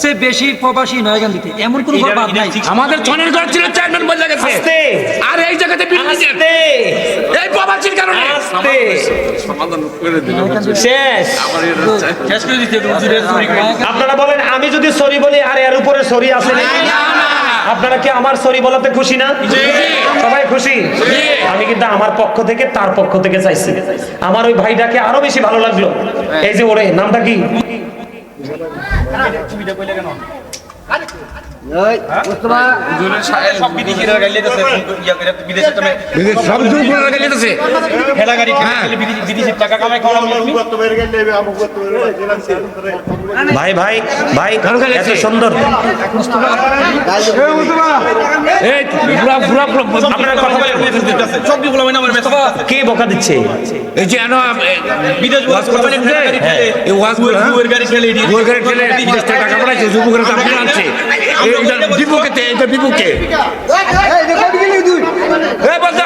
সবচেয়ে বেশি প্রবাসী নয়গান দিতে এমন কোনো ঘর বাদ নাই। আমাদের ছনের ঘর ছিল চেয়ারম্যান বলে গেছে। আস্তে। আর এই জায়গাতে বিল্ডিং আস্তে। এই প্রবাসীর কারণে। আস্তে। শেষ। শেষ করে দিতে আপনারা বলেন আমি যদি সরি বলি আর এর উপরে সরি আছে আপনারা কি আমার সরি বলাতে খুশি না? সবাই খুশি? আমি কিন্তু আমার পক্ষ থেকে তার পক্ষ থেকে চাইছি। আমার ওই ভাইটাকে আরও বেশি ভালো লাগল। এই যে ওরে নামটা কি? সব বিদেশিরা কেন? যাচ্ছে ভাই ভাই ভাই এত সুন্দর। কে বকা দিচ্ছে? এই যে বিদেশ ওয়াজ গাড়ি ঠেলে। থেকে টাকা যুবকের আনছে। এটা বিপক্ষে এই বলতে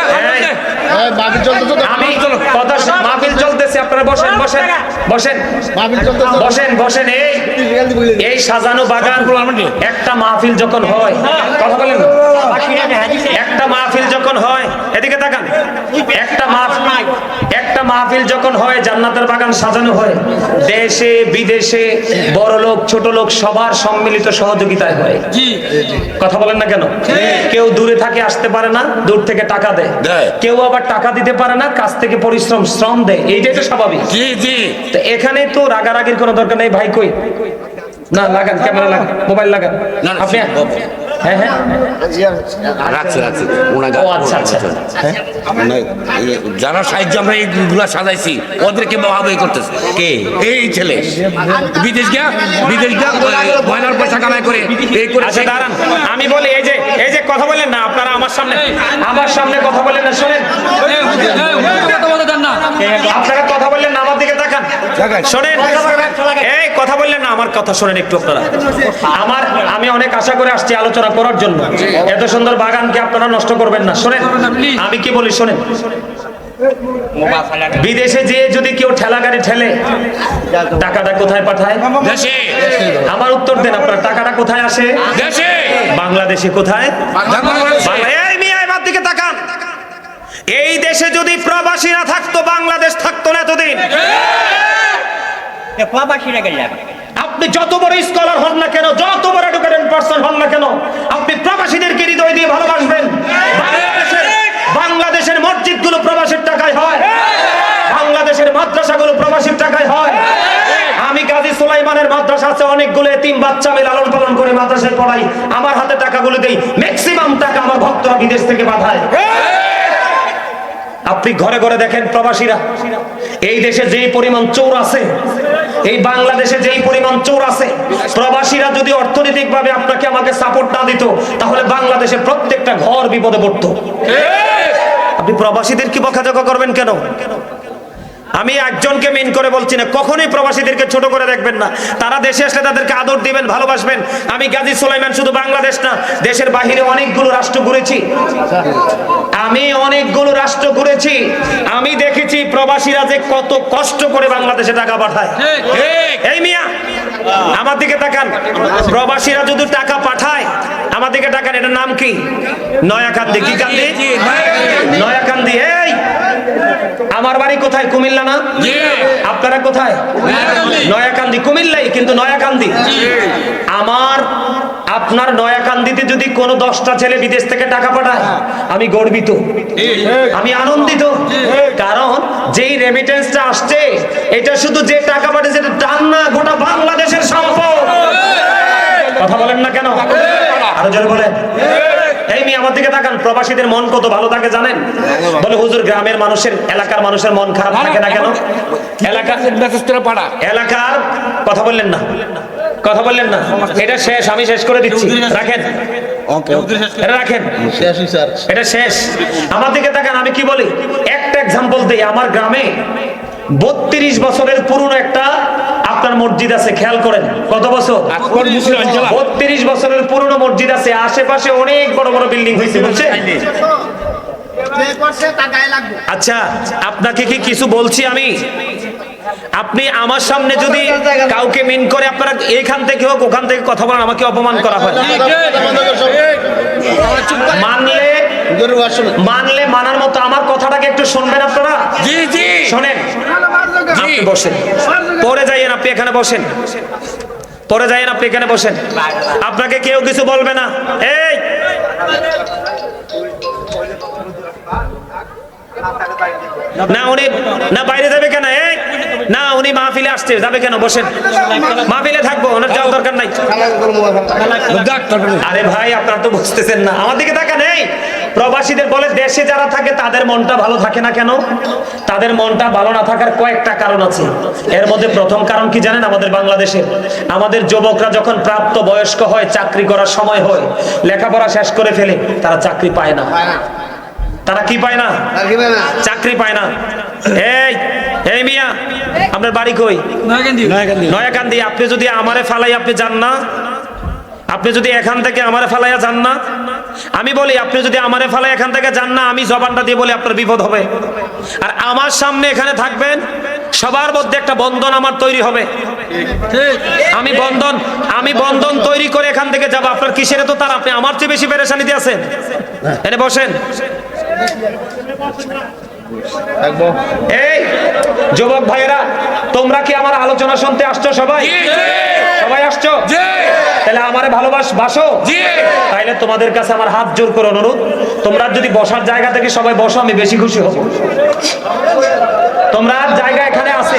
আমি কথা মাহফিল চলতেছে আপনারা বসেন বসেন বসেন। বসেন বসেন এই এই সাজানো বাগান একটা মাহফিল যখন হয় কথা বলেন একটা মাহফিল যখন হয় এদিকে তাকান। একটা মাহফিল একটা মাহফিল যখন হয় জান্নাতের বাগান সাজানো হয় দেশে বিদেশে বড় লোক ছোট লোক সবার সম্মিলিত সহযোগিতায় হয়। জি কথা বলেন না কেন? কেউ দূরে থাকে আসতে পারে না দূর থেকে টাকা দেয়। কেউ আবার টাকা দিতে পারে না কাছ থেকে পরিশ্রম শ্রম দেয়। এইটাই তো স্বাভাবিক। জি জি। তো এখানে তো রাগারাগির কোনো দরকার নেই। ভাই কই? না লাগান ক্যামেরা লাগান মোবাইল লাগান। আপনি। হ্যাঁ হ্যাঁ। রাখছে রাখছে। ওনাকে আচ্ছা আচ্ছা। যারা সাহায্য আমরা এইগুলা সাজাইছি ওদেরকে মহাবই করতেছে। কে? এই ছেলে। বিদেশ গিয়া বিদেশ গিয়া ময়নার পয়সা কামাই করে এই করে আচ্ছা দাঁড়ান। আমি বলি এই যে এই যে কথা বলেন না আপনারা আমার সামনে আমার সামনে কথা বলেন না শোনেন। কথা বলতে দেন না আপনারা কথা বললেন না আমার দিকে তাকান। তাকান। শোনেন এই কথা বললেন না আমার কথা শোনেন একটু আপনারা। আমার আমি অনেক আশা করে আসছি আলোচনা করার জন্য। এত সুন্দর বাগানকে আপনারা নষ্ট করবেন না। শোনেন আমি কি বলি শোনেন। বিদেশে যেয়ে যদি কেউ ঠেলা গাড়ি ঠেলে টাকাটা কোথায় পাঠায়? দেশে। আমার উত্তর দেন আপনার টাকাটা কোথায় আসে? দেশে। বাংলাদেশে কোথায়? এই দিকে তাকান। এই দেশে যদি প্রবাসীরা থাকতো বাংলাদেশ থাকতো না এতদিন। প্রবাসীরা গেলাম আপনি যত বড় স্কলার হন না কেন, যত বড় এডুকেটেড পারসন হন না কেন, আপনি প্রবাসীদেরকে হৃদয় দিয়ে ভালোবাসবেন। বাংলাদেশের মসজিদগুলো প্রবাসীর টাকায় হয়। বাংলাদেশের মাদ্রাসাগুলো প্রবাসীর টাকায় হয়। আমি কাজী সুলাইমানের মাদ্রাসা আছে, অনেকগুলো এতিম বাচ্চা আমি লালন পালন করে মাদ্রাসায় পড়াই। আমার হাতে টাকাগুলো দেই। ম্যাক্সিমাম টাকা আমার ভক্তরা বিদেশ থেকে পাঠায়। আপনি ঘরে ঘরে দেখেন প্রবাসীরা। এই দেশে যেই পরিমাণ চোর আছে এই বাংলাদেশে যেই পরিমাণ চোর আছে প্রবাসীরা যদি অর্থনৈতিক ভাবে আপনাকে আমাকে সাপোর্ট না দিত তাহলে বাংলাদেশে প্রত্যেকটা ঘর বিপদে পড়তো। আপনি প্রবাসীদের কি বকাঝকা করবেন কেন? আমি একজনকে মেন করে বলছি না কখনোই প্রবাসীদেরকে ছোট করে দেখবেন না। তারা দেশে আসলে তাদেরকে আদর দিবেন ভালোবাসবেন। আমি গাজী সুলাইমান শুধু বাংলাদেশ না দেশের বাহিরে অনেকগুলো রাষ্ট্র ঘুরেছি। আমি অনেকগুলো রাষ্ট্র ঘুরেছি। আমি দেখেছি প্রবাসীরা যে কত কষ্ট করে বাংলাদেশে টাকা পাঠায়। এই মিয়া আমার দিকে তাকান। প্রবাসীরা যদি টাকা পাঠায় আমার দিকে তাকান এটার নাম কি? নয়াকান্দি কি কান্দি। নয়াকান্দি এই! আমার বাড়ি কোথায়? কুমিল্লা না? আপনারা কোথায়? নয়াকান্দি। কুমিল্লাই কিন্তু নয়াকান্দি। আমার আপনার নয়াকান্দিতে যদি কোনো দশটা ছেলে বিদেশ থেকে টাকা পাঠায় আমি গর্বিত। আমি আনন্দিত। কারণ যেই রেমিটেন্সটা আসছে এটা শুধু যে টাকা পাঠিয়েছে টান না গোটা বাংলাদেশের সম্পদ। কথা বলেন না কেন? আরও জোরে বলেন। এই মেয়ে আমার দিকে তাকান প্রবাসীদের মন কত ভালো থাকে জানেন? বলে হুজুর গ্রামের মানুষের এলাকার মানুষের মন খারাপ থাকে না কেন? এলাকা মেসেজটা পাড়া এলাকার কথা বললেন না। কথা বললেন না। এটা শেষ আমি শেষ করে দিচ্ছি। রাখেন। এটা রাখেন। এটা শেষ। আমার দিকে তাকান আমি কি বলি? একটা এক্সাম্পল দেই। আমার গ্রামে বত্রিশ বছরের পুরনো একটা আপনার মসজিদ আছে খেয়াল করেন কত বছর? বত্রিশ বছরের পুরনো মসজিদ আছে আশেপাশে অনেক বড় বড় বিল্ডিং হয়েছে বুঝছেন? আচ্ছা আপনাকে কি কিছু বলছি আমি? আপনি আমার সামনে যদি কাউকে মিন করে আপনারা এখান থেকে হোক ওখান থেকে কথা বলেন আমাকে অপমান করা হয়। মানলে মানলে মানার মতো আমার কথাটাকে একটু শুনবেন আপনারা? জি জি। শোনেন। আপনি বসেন। পরে যাইয়েন আপনি এখানে বসেন। পরে যাইয়েন আপনি এখানে বসেন। আপনাকে কেউ কিছু বলবে না। এই! না উনি না বাইরে যাবে কেন? এই! না উনি মাহফিলে আসছে। যাবে কেন? বসেন। মাহফিলে থাকব ওনার যাওয়ার দরকার নাই। আরে ভাই আপনারা তো বুঝতেছেন না। আমার দিকে তাকান এই! প্রবাসীদের বলে দেশে যারা থাকে তাদের মনটা ভালো থাকে না কেন? তাদের মনটা ভালো না থাকার কয়েকটা কারণ আছে। এর মধ্যে প্রথম কারণ কি জানেন? আমাদের বাংলাদেশে। আমাদের যুবকরা যখন প্রাপ্ত বয়স্ক হয় চাকরি করার সময় হয় লেখাপড়া শেষ করে ফেলে তারা চাকরি পায় না। তারা কি পায় না? চাকরি পায় না। এই এই মিয়া আপনার বাড়ি কই? নয়াকান্দি নয়াকান্দি আপনি যদি আমারে ফালাই আপনি যান না আপনি যদি এখান থেকে আমারে ফালাইয়া যান না আমি বলি, আপনি যদি আমারে ফেলে এখান থেকে যান না, আমি জবানটা দিয়ে বলি আপনার বিপদ হবে। আর আমার সামনে এখানে থাকবেন, সবার মধ্যে একটা বন্ধন আমার তৈরি হবে। আমি বন্ধন আমি বন্ধন তৈরি করে এখান থেকে যাব। আপনার কিসের তো তার আপনি আমার চেয়ে বেশি পেরেশানিতে আছেন? এনে বসেন। এই যুবক ভাইয়েরা তোমরা কি আমার আলোচনা শুনতে আসছো সবাই? সবাই আসছো? তাহলে আমারে ভালোবাস বাসো। জি। তাইলে তোমাদের কাছে আমার হাত জোর করে অনুরোধ তোমরা যদি বসার জায়গা থেকে সবাই বসো আমি বেশি খুশি হব। তোমরা জায়গা এখানে আছে।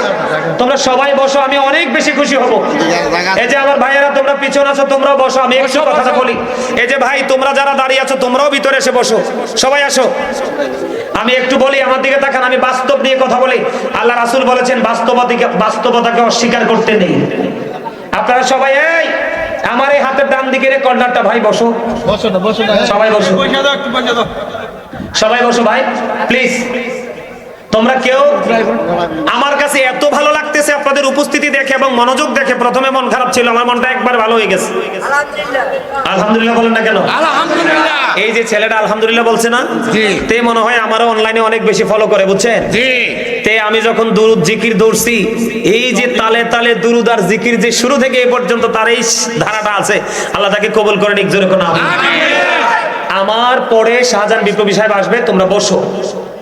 তোমরা সবাই বসো আমি অনেক বেশি খুশি হব। এই যে আমার ভাইয়েরা তোমরা পিছনে আছো তোমরাও বসো আমি একটু কথাটা বলি। এই যে ভাই তোমরা যারা দাঁড়িয়ে আছো তোমরাও ভিতরে এসে বসো। সবাই আসো। আমি একটু বলি আমার দিকে তাকান আমি বাস্তব নিয়ে কথা বলি। আল্লাহ রাসূল বলেছেন বাস্তবতাকে বাস্তবতাকে অস্বীকার করতে নেই। আপনারা সবাই এই আমার এই হাতের ডান দিকের এই কর্নারটা ভাই বসো। সবাই বসো। পয়সা দাও একটু পয়সা দাও। সবাই বসো ভাই প্লিজ প্লিজ তোমরা কেউ আমার কাছে এত ভালো লাগতেছে আপনাদের উপস্থিতি দেখে এবং মনোযোগ দেখে প্রথমে মন খারাপ ছিল আমার মনটা একবার ভালো হয়ে গেছে। আলহামদুলিল্লাহ। বলেন না কেন? আলহামদুলিল্লাহ। এই যে ছেলেটা আলহামদুলিল্লাহ বলছে না? জি। তে মনে হয় আমারও অনলাইনে অনেক বেশি ফলো করে বুঝছেন? জি। তে আমি যখন দুরুদ জিকির দৌড়ছি এই যে তালে তালে দুরুদ আর জিকির যে শুরু থেকে এই পর্যন্ত তার এই ধারাটা আছে আল্লাহ তাকে কবুল করে নিক জোরে কোনো আমিন। আমার পরে শাহজাহান বিপ্লবী সাহেব আসবে, তোমরা বসো।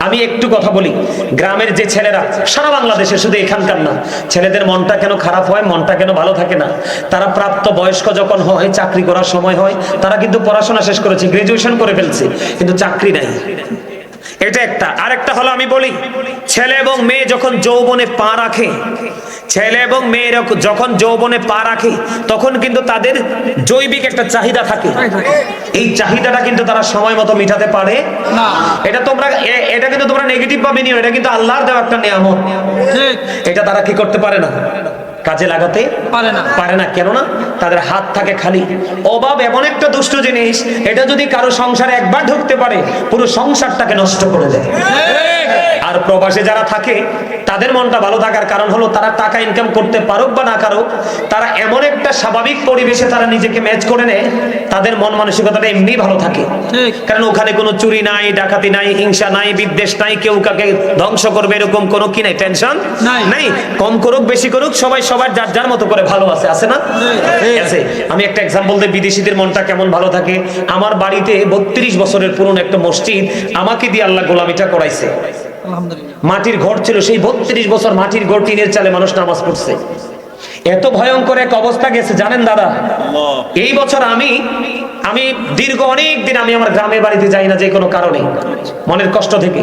আমি একটু কথা বলি। গ্রামের যে ছেলেরা, সারা বাংলাদেশে শুধু এখানকার না, ছেলেদের মনটা কেন খারাপ হয়, মনটা কেন ভালো থাকে না? তারা প্রাপ্ত বয়স্ক যখন হয়, চাকরি করার সময় হয়, তারা কিন্তু পড়াশোনা শেষ করেছে গ্রাজুয়েশন করে ফেলছে, কিন্তু চাকরি নাই। এটা একটা। আরেকটা হলো আমি বলি ছেলে এবং মেয়ে যখন যৌবনে পা রাখে ছেলে এবং মেয়ে যখন যৌবনে পা রাখে তখন কিন্তু তাদের জৈবিক একটা চাহিদা থাকে। এই চাহিদাটা কিন্তু তারা সময় মতো মিটাতে পারে। না। এটা তোমরা এটা কিন্তু তোমরা নেগেটিভ ভাবে নিও এটা কিন্তু আল্লাহর দেওয়া একটা নিয়ামত। ঠিক। এটা তারা কি করতে পারে না? কাজে লাগাতে পারে না। পারে না। কেননা তাদের হাত থাকে খালি। অভাব এমন একটা দুষ্ট জিনিস এটা যদি কারও সংসারে একবার ঢুকতে পারে পুরো সংসারটাকে নষ্ট করে দেয়। আর প্রবাসে যারা থাকে তাদের মনটা ভালো থাকার কারণ হলো তারা টাকা ইনকাম করতে পারুক বা না কারুক তারা এমন একটা স্বাভাবিক পরিবেশে তারা নিজেকে ম্যাচ করে নেয় তাদের মন মানসিকতাটা এমনি ভালো থাকে। কারণ ওখানে কোনো চুরি নাই ডাকাতি নাই হিংসা নাই বিদ্বেষ নাই কেউ কাকে ধ্বংস করবে এরকম কোনো কি নাই? টেনশন নাই। নাই। কম করুক বেশি করুক সবাই সবার যার যার মতো করে ভালো আছে আছে না? আছে। আমি একটা এক্সাম্পল দিই বিদেশিদের মনটা কেমন ভালো থাকে? আমার বাড়িতে বত্রিশ বছরের পুরনো একটা মসজিদ আমাকে দিয়ে আল্লাহ গোলামিটা করাইছে। আলহামদুলিল্লাহ। মাটির ঘর ছিল সেই বত্রিশ বছর মাটির ঘর টিনের চালে মানুষ নামাজ পড়ছে। এত ভয়ঙ্কর এক অবস্থা গেছে জানেন দাদা? এই বছর আমি আমি দীর্ঘ অনেক দিন আমি আমার গ্রামের বাড়িতে যাই না যে কোনো কারণে, মনের কষ্ট থেকে।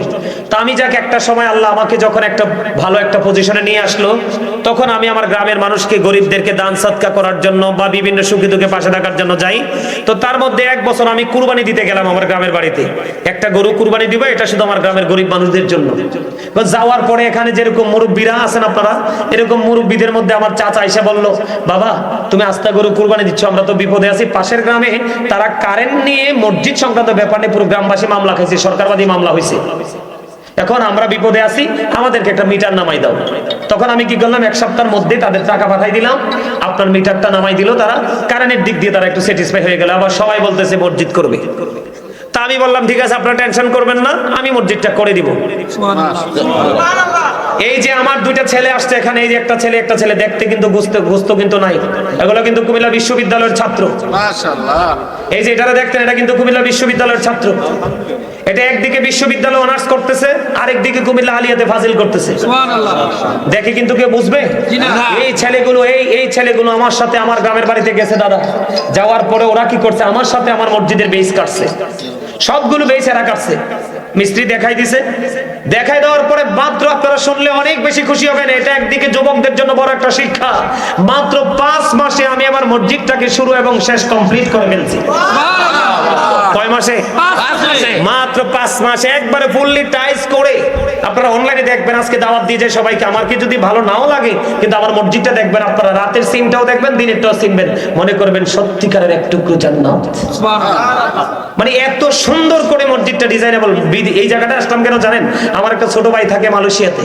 তা আমি যাক একটা সময় আল্লাহ আমাকে যখন একটা ভালো একটা পজিশনে নিয়ে আসলো, তখন আমি আমার গ্রামের মানুষকে, গরিবদেরকে দান সৎকা করার জন্য বা বিভিন্ন সুখী দুঃখে পাশে থাকার জন্য যাই। তো তার মধ্যে এক বছর আমি কুরবানি দিতে গেলাম আমার গ্রামের বাড়িতে। একটা গরু কুরবানি দিব, এটা শুধু আমার গ্রামের গরিব মানুষদের জন্য। যাওয়ার পরে এখানে যেরকম মুরব্বীরা আছেন আপনারা, এরকম মুরব্বীদের মধ্যে আমার চাচা এসে বলল, বাবা, তুমি আস্তা গরু কুরবানি দিচ্ছ, আমরা তো বিপদে আছি। পাশের গ্রামে তারা কারেন্ট নিয়ে মসজিদ সংক্রান্ত ব্যাপার নিয়ে পুরো গ্রামবাসী মামলা খাইছে, সরকারবাদী মামলা হয়েছে এখন আমরা বিপদে আছি, আমাদেরকে একটা মিটার নামাই দাও। তখন আমি কি করলাম, এক সপ্তাহের মধ্যে তাদের টাকা পাঠাই দিলাম, আপনার মিটারটা নামাই দিল তারা কারেন্টের দিক দিয়ে তারা একটু স্যাটিসফাই হয়ে গেল। আবার সবাই বলতেছে, মসজিদ করবে। তা আমি বললাম, ঠিক আছে, আপনারা টেনশন করবেন না, আমি মসজিদটা করে দিব। এই যে আমার দুইটা ছেলে আসছে এখানে এই যে একটা ছেলে একটা ছেলে দেখতে কিন্তু গুস্ত গুস্ত কিন্তু নাই। এগুলো কিন্তু কুমিল্লা বিশ্ববিদ্যালয়ের ছাত্র। এই যে এটারা দেখতেন এটা কিন্তু কুমিল্লা বিশ্ববিদ্যালয়ের ছাত্র। এটা একদিকে বিশ্ববিদ্যালয় অনার্স করতেছে আরেকদিকে কুমিল্লা আলিয়াতে ফাজিল করতেছে। সুবহানাল্লাহ। দেখে কিন্তু কেউ বুঝবে? এই ছেলেগুলো এই এই ছেলেগুলো আমার সাথে আমার গ্রামের বাড়িতে গেছে দাদা। যাওয়ার পরে ওরা কি করছে? আমার সাথে আমার মসজিদের বেস কাটছে। সবগুলো বেস এরা কাটছে। মিস্ত্রি দেখাই দিছে। দেখাই দেওয়ার পরে মাত্র আপনারা শুনলে অনেক বেশি খুশি হবেন। এটা একদিকে যুবকদের জন্য বড় একটা শিক্ষা। মাত্র পাঁচ মাসে আমি আমার মসজিদটাকে শুরু এবং শেষ কমপ্লিট করে ফেলছি। কয় মাসে? মাত্র পাঁচ মাসে একবারে ফুললি টাইস করে আপনারা অনলাইনে দেখবেন আজকে দাওয়াত দিয়ে যায় সবাইকে। আমার কি যদি ভালো নাও লাগে কিন্তু আমার মসজিদটা দেখবেন আপনারা রাতের সিনটাও দেখবেন দিনেরটাও চিনবেন মনে করবেন সত্যিকারের এক টুকরো জান্নাত। মানে এত সুন্দর করে মসজিদটা ডিজাইনেবল। এই জায়গাটা আসলাম কেন জানেন? আমার একটা ছোট ভাই থাকে মালয়েশিয়াতে।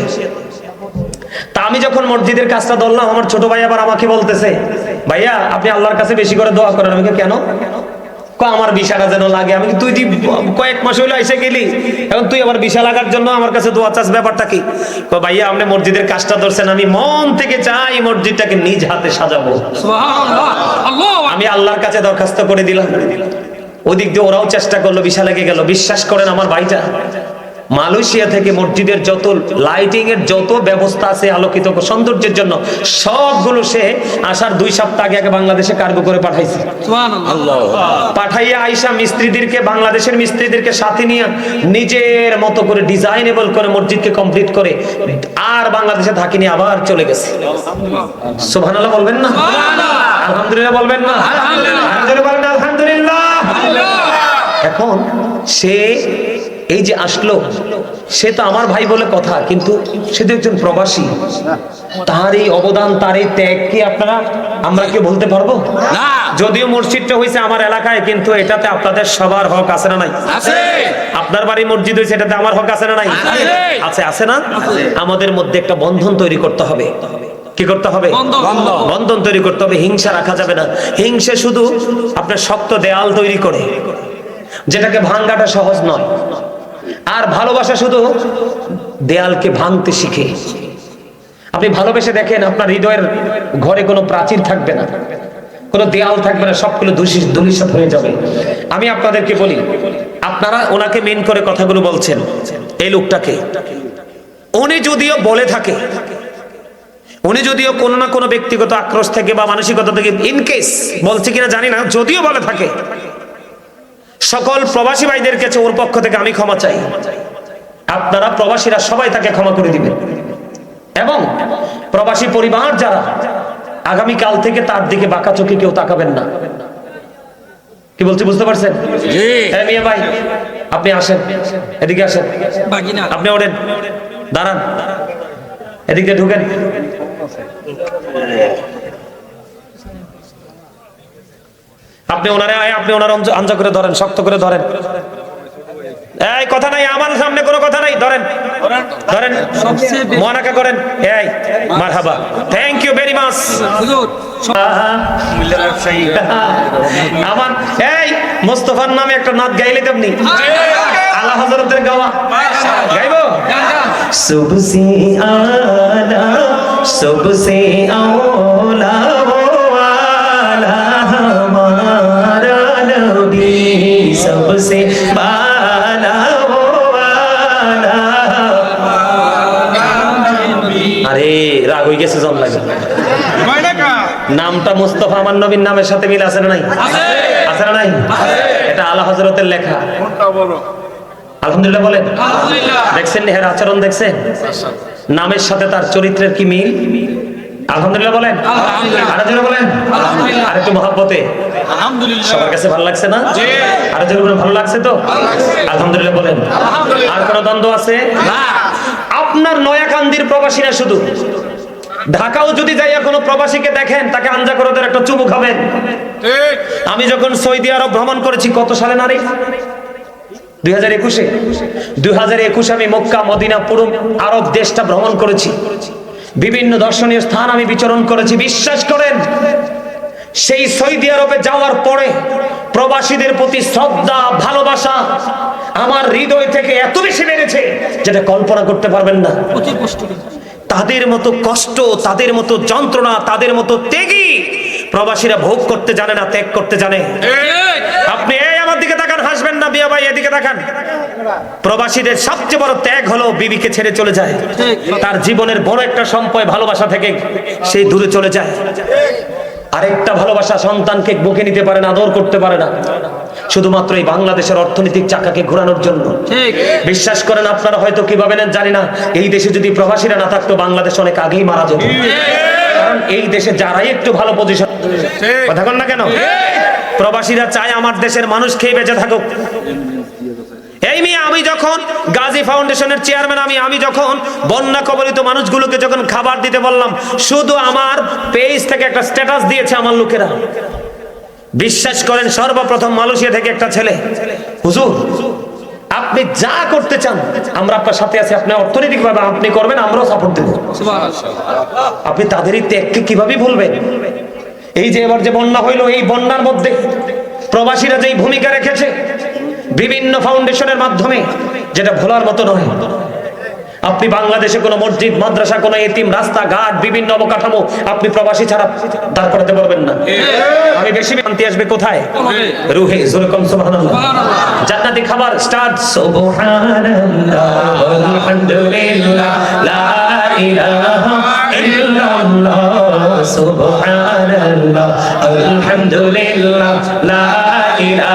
তা আমি যখন মসজিদের কাজটা ধরলাম আমার ছোট ভাই আবার আমাকে বলতেছে ভাইয়া আপনি আল্লাহর কাছে বেশি করে দোয়া করেন। আমি বলি, কেন? আমার বিষাটা যেন লাগে। আমি তুই কয়েক মাস হইল এসে গেলি এখন তুই আবার বিষা লাগার জন্য আমার কাছে দোয়া চাস ব্যাপারটা কি? ভাইয়া আপনি মসজিদের কাজটা ধরছেন আমি মন থেকে চাই মসজিদটাকে নিজ হাতে সাজাবো। আমি আল্লাহর কাছে দরখাস্ত করে দিলাম। ওদিক দিয়ে ওরাও চেষ্টা করল বিশা লেগে গেল। বিশ্বাস করেন আমার ভাইটা মালয়েশিয়া থেকে মসজিদের যত লাইটিং এর যত ব্যবস্থা আছে আলোকিত সৌন্দর্যের জন্য সবগুলো সে আসার দুই সপ্তাহ আগে আগে বাংলাদেশে কার্গো করে পাঠাইছে। পাঠাইয়া আইসা মিস্ত্রিদেরকে বাংলাদেশের মিস্ত্রিদেরকে সাথে নিয়ে নিজের মতো করে ডিজাইনেবল করে মসজিদকে কমপ্লিট করে আর বাংলাদেশে থাকিনি আবার চলে গেছে। সুবহানাল্লাহ। বলবেন না? আলহামদুলিল্লাহ বলবেন না? আলহামদুলিল্লাহ। বলবেন না, আলহামদুলিল্লাহ। এখন সে এই যে আসলো সে তো আমার ভাই বলে কথা কিন্তু সে তো একজন প্রবাসী। তার এই অবদান তার এই ত্যাগ কি আপনারা আমরা কি বলতে পারব? না। যদিও মসজিদটা হয়েছে আমার এলাকায় কিন্তু এটাতে আপনাদের সবার হক আছে না নাই? আছে। আপনার বাড়ি মসজিদ হয়েছে এটাতে আমার হক আছে না নাই? আছে। আছে আছে না? আমাদের মধ্যে একটা বন্ধন তৈরি করতে হবে। কি করতে হবে। বন্ধন। তৈরি করতে হবে হিংসা রাখা যাবে না। হিংসা শুধু আপনার শক্ত দেয়াল তৈরি করে যেটাকে ভাঙ্গাটা সহজ নয়। আর ভালোবাসা শুধু দেয়ালকে ভাঙতে শিখে। আপনি ভালোবেসে দেখেন আপনার হৃদয়ের ঘরে কোনো প্রাচীর থাকবে না, কোনো দেয়াল থাকবে না, সবগুলো দূষিত ধূলিসাৎ হয়ে যাবে। আমি আপনাদেরকে বলি, আপনারা ওনাকে মেন করে কথাগুলো বলছেন, এই লোকটাকে। উনি যদিও বলে থাকে, উনি যদিও কোনো না কোনো ব্যক্তিগত আক্রোশ থেকে বা মানসিকতা থেকে ইনকেস বলছে কিনা জানি না, যদিও বলে থাকে সকল প্রবাসী ভাইদের কাছে ওর পক্ষ থেকে আমি ক্ষমা চাই। আপনারা প্রবাসীরা সবাই তাকে ক্ষমা করে দিবেন। এবং প্রবাসী পরিবার যারা আগামী কাল থেকে তার দিকে বাঁকা চোখে কেউ তাকাবেন না। কি বলছি বুঝতে পারছেন? হ্যাঁ মিয়া ভাই আপনি আসেন। এদিকে আসেন। আপনি ওঠেন। দাঁড়ান। এদিকে ঢুকেন। আপনি ওনারে আপনি ওনার আঞ্জা করে ধরেন, শক্ত করে ধরেন। এই, কথা নাই, আমার সামনে কোনো কথা নাই, ধরেন। ধরেন মনাকা করেন, এই, মারহাবা। থ্যাংক ইউ ভেরি মাচ আমার, এই, মোস্তফার নামে একটা নাচ গাইলে তেমনি আল্লাহ গাওয়া। সবসে আলা, সবসে আওলা সে আরে রাগ হয়ে গেছে লাগে নামটা মুস্তফা আমার নবীর নামের সাথে মিল আছে না নাই? আছে। না নাই? এটা আলা হজরতের লেখা। আলহামদুলিল্লাহ বলেন। দেখছেন হের আচরণ দেখছেন? নামের সাথে তার চরিত্রের কি মিল? আলহামদুলিল্লাহ বলেন। আরে বলেন। আরে তো মহাব্বতে। সবার কাছে ভালো লাগছে না? আর জোরে ভালো লাগছে তো? আলহামদুলিল্লাহ বলেন। আর কোন দ্বন্দ্ব আছে? না। আপনার নয়াকান্দির প্রবাসী না শুধু। ঢাকাও যদি যাইয়া কোনো প্রবাসীকে দেখেন তাকে আঞ্জা করে একটা চুমু খাবেন। আমি যখন সৌদি আরব ভ্রমণ করেছি কত সালে নারী? দুই হাজার একুশে। দুই হাজার একুশে আমি মক্কা মদিনা পুরো আরব দেশটা ভ্রমণ করেছি। বিভিন্ন দর্শনীয় স্থান আমি বিচরণ করেছি। বিশ্বাস করেন সেই সৌদি আরবে যাওয়ার পরে প্রবাসীদের প্রতি শ্রদ্ধা ভালোবাসা আমার হৃদয় থেকে এত বেশি বেড়েছে যেটা কল্পনা করতে পারবেন না। তাদের মতো কষ্ট তাদের মতো যন্ত্রণা তাদের মতো ত্যাগী প্রবাসীরা ভোগ করতে জানে না ত্যাগ করতে জানে। আপনি এই আমার দিকে তাকান হাসবেন না বিয়া ভাই এদিকে তাকান। প্রবাসীদের সবচেয়ে বড় ত্যাগ হলো বিবিকে ছেড়ে চলে যায়। তার জীবনের বড় একটা সম্পয় ভালোবাসা থেকে সেই দূরে চলে যায়। আরেকটা ভালোবাসা সন্তানকে বুকে নিতে পারে না আদর করতে পারে না। শুধুমাত্র এই বাংলাদেশের অর্থনৈতিক চাকাকে ঘোরানোর জন্য। ঠিক। বিশ্বাস করেন আপনারা হয়তো কীভাবে নেন জানি না। এই দেশে যদি প্রবাসীরা না থাকতো বাংলাদেশ অনেক আগেই মারা যেত। কারণ এই দেশে যারাই একটু ভালো পজিশন কথা কন না কেন? প্রবাসীরা চায় আমার দেশের মানুষ খেয়ে বেঁচে থাকুক। এই মেয়ে আমি যখন গাজী ফাউন্ডেশনের চেয়ারম্যান আমি আমি যখন বন্যা কবলিত মানুষগুলোকে যখন খাবার দিতে বললাম শুধু আমার পেজ থেকে একটা স্ট্যাটাস দিয়েছে আমার লোকেরা। বিশ্বাস করেন সর্বপ্রথম মালয়েশিয়া থেকে একটা ছেলে। হুজুর আপনি যা করতে চান আমরা আপনার সাথে আছি আপনি অর্থনৈতিক ভাবে আপনি করবেন আমরাও সাপোর্ট দেব। আপনি তাদেরই ত্যাগকে কীভাবে ভুলবেন? এই যে এবার যে বন্যা হইল এই বন্যার মধ্যে প্রবাসীরা যেই ভূমিকা রেখেছে বিভিন্ন ফাউন্ডেশনের মাধ্যমে যেটা ভোলার মতো নয়। আপনি বাংলাদেশে কোনো মসজিদ মাদ্রাসা কোনো এতিম রাস্তাঘাট বিভিন্ন অবকাঠামো আপনি প্রবাসী ছাড়া দাঁড় করাতে পারবেন না। আমি বেশি শান্তি আসবে কোথায়? রুহে যেরকম সুবহানাল্লাহ। জান্নাতি খাবার স্টার্ট। সুবহানাল্লাহ আলহামদুলিল্লাহ লা ইলাহা ইল্লাল্লাহ সুবহানাল্লাহ আলহামদুলিল্লাহ লা ইলাহা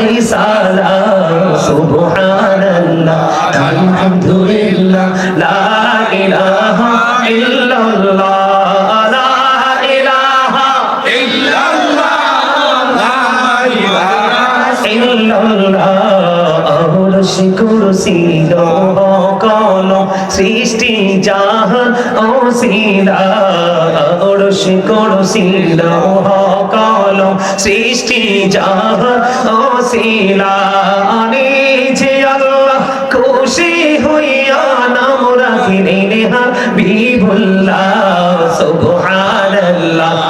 ফয়সালা সুবহানাল্লাহ আলহামদুলিল্লাহ লা ইলাহা ইল্লাল্লাহ লা ইলাহা সৃষ্টি জাহান ও সিলা অরশ করছিল কল সৃষ্টি যাহ ও আনিছে আল্লাহ খুশি হইয়া নাম রাখি নেহা বিভুল্লাহ সুবহানাল্লাহ।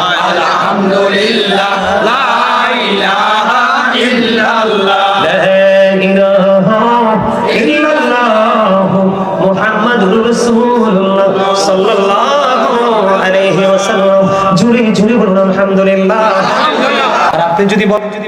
আপনি যদি বলেন